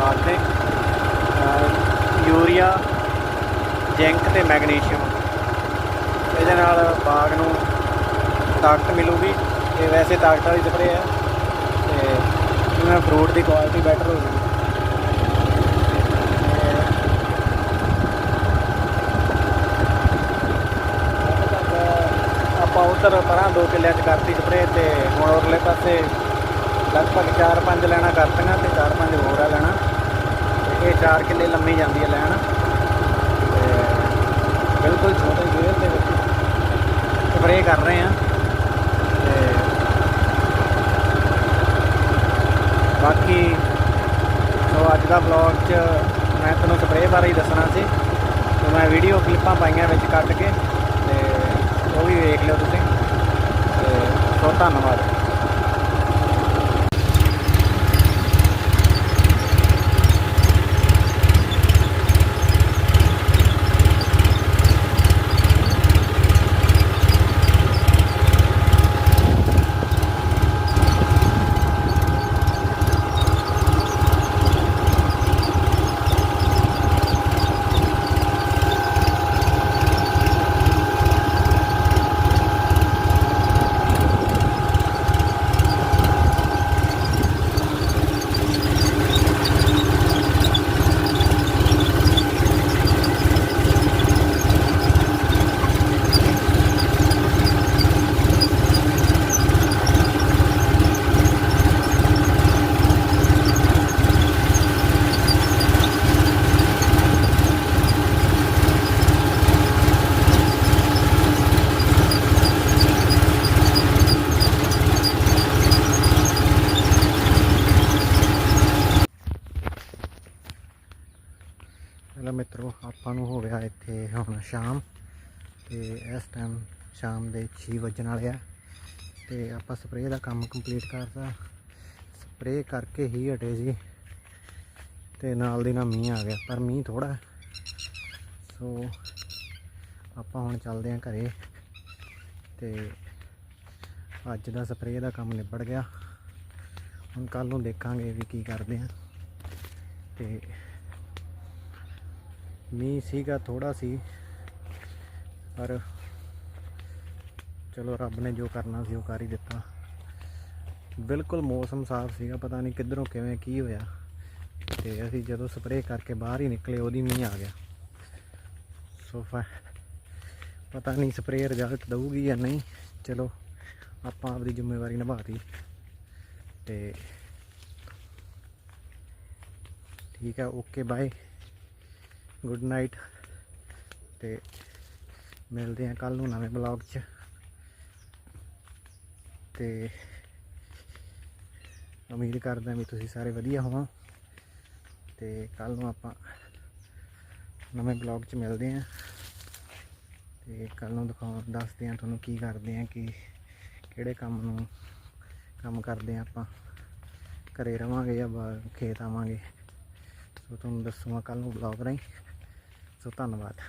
ਖਾਦ ਦੇ urea, zinc ਤੇ ਮੈਗਨੀਸ਼ੀਅਮ। ਇਹਦੇ ਨਾਲ ਬਾਗ ਨੂੰ ਤਾਕਤ ਮਿਲੂਗੀ। ਇਹ ਵੈਸੇ ਤਾਕਤ ਵਾਲੀ ਸਪਰੇ ਹੈ, ਤੇ ਇਹਨਾਂ ਫਰੂਟ ਦੀ ਕੁਆਲਿਟੀ ਬੈਟਰ ਹੋ ਜੂਗੀ ਆਪਾਂ ਉਧਰ ਪਰਾਂ ਦੋ ਕਿੱਲਿਆਂ 'ਚ ਕਰਤੀ ਸਪਰੇ ਤੇ ਹੁਣ ਉਰਲੇ ਪਾਸੇ ਲਗਭਗ 4-5 ਲੈਣਾ ਕਰਤੀਆਂ ਤੇ 4-5 ਹੋਰ ਆ ਲੈਣਾ। ਇਹ 4 ਕਿੱਲੇ ਲੰਮੀ ਜਾਂਦੀ ਹੈ ਲੈਣ। ਤੇ ਬਿਲਕੁਲ ਛੋਟੇ ਗੇਅਰ ਦੇ ਵਿੱਚ ਸਪਰੇਅ ਕਰ ਰਹੇ ਆ। ਤੇ ਬਾਕੀ ਸੋ ਅੱਜ ਦਾ ਵਲੌਗ 'ਚ ਮੈਂ ਤੁਹਾਨੂੰ ਸਪਰੇਅ ਬਾਰੇ ਹੀ ਦੱਸਣਾ ਸੀ। ਤੇ ਮੈਂ ਵੀਡੀਓ ਕਲਿੱਪਾਂ ਪਾਈਆਂ ਵਿੱਚ ਕੱਟ ਕੇ ਤੇ ਉਹ ਵੀ ਵੇਖ ਲਿਓ ਤੁਸੀਂ। ਤੇ ਸੋ ਧੰਨਵਾਦ। ਆਪਾਂ ਨੂੰ ਹੋ ਗਿਆ ਇੱਥੇ ਹੁਣ ਸ਼ਾਮ ਤੇ ਇਸ ਟਾਈਮ ਸ਼ਾਮ ਦੇ 6 ਵੱਜਣ ਵਾਲੇ ਆ ਤੇ ਆਪਾਂ ਸਪਰੇਅ ਦਾ ਕੰਮ ਕੰਪਲੀਟ ਕਰਤਾ। ਸਪਰੇਅ ਕਰਕੇ ਹੀ ਹਟੇ ਜੀ ਤੇ ਨਾਲ ਦੀ ਨਾਲ ਮੀਂਹ ਆ ਗਿਆ, ਪਰ ਮੀਂਹ ਥੋੜਾ ਸੋ ਆਪਾਂ ਹੁਣ ਚੱਲਦੇ ਆਂ ਘਰੇ ਤੇ ਅੱਜ ਦਾ ਸਪਰੇਅ ਦਾ ਕੰਮ ਨਿਬੜ ਗਿਆ। ਹੁਣ ਕੱਲ ਨੂੰ ਦੇਖਾਂਗੇ ਵੀ ਕੀ ਕਰਦੇ ਆਂ ਤੇ ਮੀਂਹ ਸੀਗਾ ਥੋੜਾ ਸੀ, ਪਰ ਚਲੋ ਰੱਬ ਨੇ ਜੋ ਕਰਨਾ ਸੀ ਉਹ ਕਰ ਹੀ ਦਿੱਤਾ। ਬਿਲਕੁਲ ਮੌਸਮ ਸਾਫ਼ ਸੀਗਾ, ਪਤਾ ਨਹੀਂ ਕਿੱਧਰੋਂ ਕਿਵੇਂ ਕੀ ਹੋਇਆ। ਤੇ ਅਸੀਂ ਜਦੋਂ ਸਪਰੇਅ ਕਰਕੇ ਬਾਹਰ ਹੀ ਨਿਕਲੇ, ਉਹਦੀ ਮੀਂਹ ਆ ਗਿਆ। ਸੋ ਫ- ਪਤਾ ਨਹੀਂ ਸਪਰੇਅ ਰਿਜ਼ਲਟ ਦਊਗੀ ਜਾਂ ਨਹੀਂ। ਚਲੋ, ਆਪਾਂ ਆਪਦੀ ਜ਼ਿੰਮੇਵਾਰੀ ਨਿਭਾਤੀ। ਤੇ ਠੀਕ ਹੈ, ਓਕੇ, ਬਾਏ। ਗੁੱਡ ਨਾਈਟ ਤੇ ਮਿਲਦੇ ਹਾਂ ਕੱਲ ਨੂੰ ਨਵੇਂ ਬਲੌਗ 'ਚ। ਤੇ ਉਮੀਦ ਕਰਦਾ ਵੀ ਤੁਸੀਂ ਸਾਰੇ ਵਧੀਆ ਹੋਵੋ। ਤੇ ਕੱਲ ਨੂੰ ਆਪਾਂ ਨਵੇਂ ਬਲੌਗ 'ਚ ਮਿਲਦੇ ਹਾਂ। ਤੇ ਕੱਲ ਨੂੰ ਦਿਖਾਉਂ ਦੱਸਦੇ ਹਾਂ ਤੁਹਾਨੂੰ ਕੀ ਕਰਦੇ ਹਾਂ, ਕਿ ਕਿਹੜੇ ਕੰਮ ਨੂੰ ਕੰਮ ਕਰਦੇ ਹਾਂ ਆਪਾਂ। ਘਰੇ ਰਵਾਂਗੇ ਜਾਂ ਖੇਤ ਆਵਾਂਗੇ। ਸੋ ਤੁਹਾਨੂੰ ਦੱਸੂਗਾ ਕੱਲ ਨੂੰ ਬਲੌਗ ਰਾਹੀਂ। ਸੋ ਧੰਨਵਾਦ